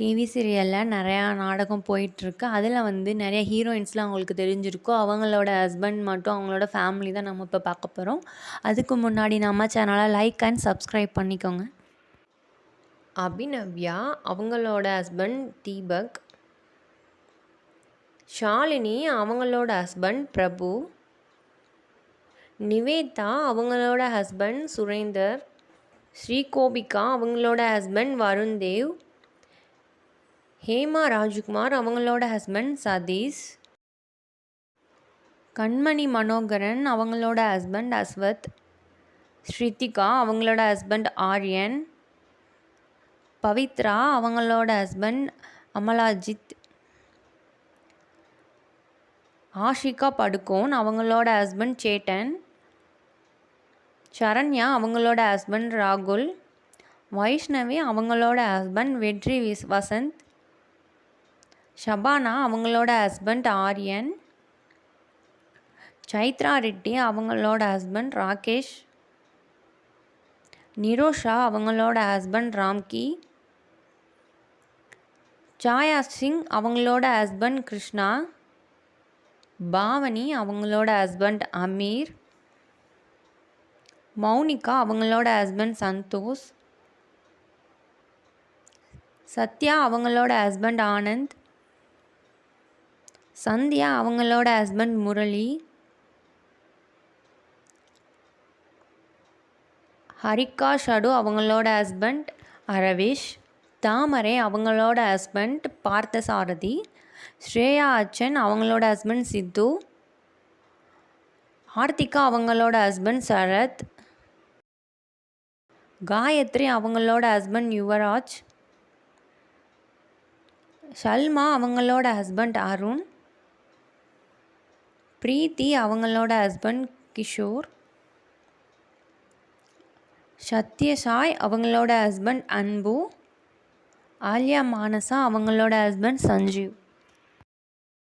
TV சீரியலில் நிறையா நாடகம் போயிட்டுருக்கு. அதில் வந்து நிறைய ஹீரோயின்ஸ்லாம் அவங்களுக்கு தெரிஞ்சிருக்கும். அவங்களோட ஹஸ்பண்ட் மட்டும் அவங்களோட ஃபேமிலி தான் நம்ம இப்போ பார்க்க போகிறோம் அதுக்கு முன்னாடி நம்ம சேனலை லைக் அண்ட் சப்ஸ்கிரைப் பண்ணிக்கோங்க. அபிநவ்யா அவங்களோட ஹஸ்பண்ட் தீபக் ஷாலினி அவங்களோட ஹஸ்பண்ட் பிரபு நிவேதா அவங்களோட ஹஸ்பண்ட் சுரேந்தர் ஸ்ரீகோபிகா அவங்களோட ஹஸ்பண்ட் வருண் தேவ் ஹேமா ராஜ்குமார் அவங்களோட ஹஸ்பண்ட் சதீஷ். கண்மணி மனோகரன் அவங்களோட ஹஸ்பண்ட் அஸ்வத். ஸ்ருத்திகா அவங்களோட ஹஸ்பண்ட் ஆர்யன். பவித்ரா அவங்களோட ஹஸ்பண்ட் அமலாஜித். ஆஷிகா படுகோன் அவங்களோட ஹஸ்பண்ட் சேட்டன். சரண்யா அவங்களோட ஹஸ்பண்ட் ராகுல். வைஷ்ணவி அவங்களோட ஹஸ்பண்ட் வெற்றி விஸ் வசந்த். ஷபானா அவங்களோட ஹஸ்பண்ட் ஆரியன் சைத்ரா ரெட்டி அவங்களோட ஹஸ்பண்ட் ராகேஷ் நிரோஷா அவங்களோட ஹஸ்பண்ட் ராம்கி சாயா சிங் அவங்களோட ஹஸ்பண்ட் கிருஷ்ணா பாவனி அவங்களோட ஹஸ்பண்ட் அமீர் மௌனிகா அவங்களோட ஹஸ்பண்ட் சந்தோஷ் சத்யா அவங்களோட ஹஸ்பண்ட் ஆனந்த் சந்தியா அவங்களோட ஹஸ்பண்ட் முரளி. ஹரிகா ஷடு அவங்களோட ஹஸ்பண்ட் அரவிஷ். தாமரை அவங்களோட ஹஸ்பண்ட் பார்த்தசாரதி. ஸ்ரேயா அச்சன் அவங்களோட ஹஸ்பண்ட் சித்து. ஆர்த்திகா அவங்களோட ஹஸ்பண்ட் சரத். காயத்ரி அவங்களோட ஹஸ்பண்ட் யுவராஜ். ஷல்மா அவங்களோட ஹஸ்பண்ட் அருண். ப்ரீத்தி அவங்களோட ஹஸ்பண்ட் கிஷோர் சத்யசாய் அவங்களோட ஹஸ்பண்ட் அன்பு ஆலியா மானசா அவங்களோட ஹஸ்பண்ட் சஞ்சீவ்.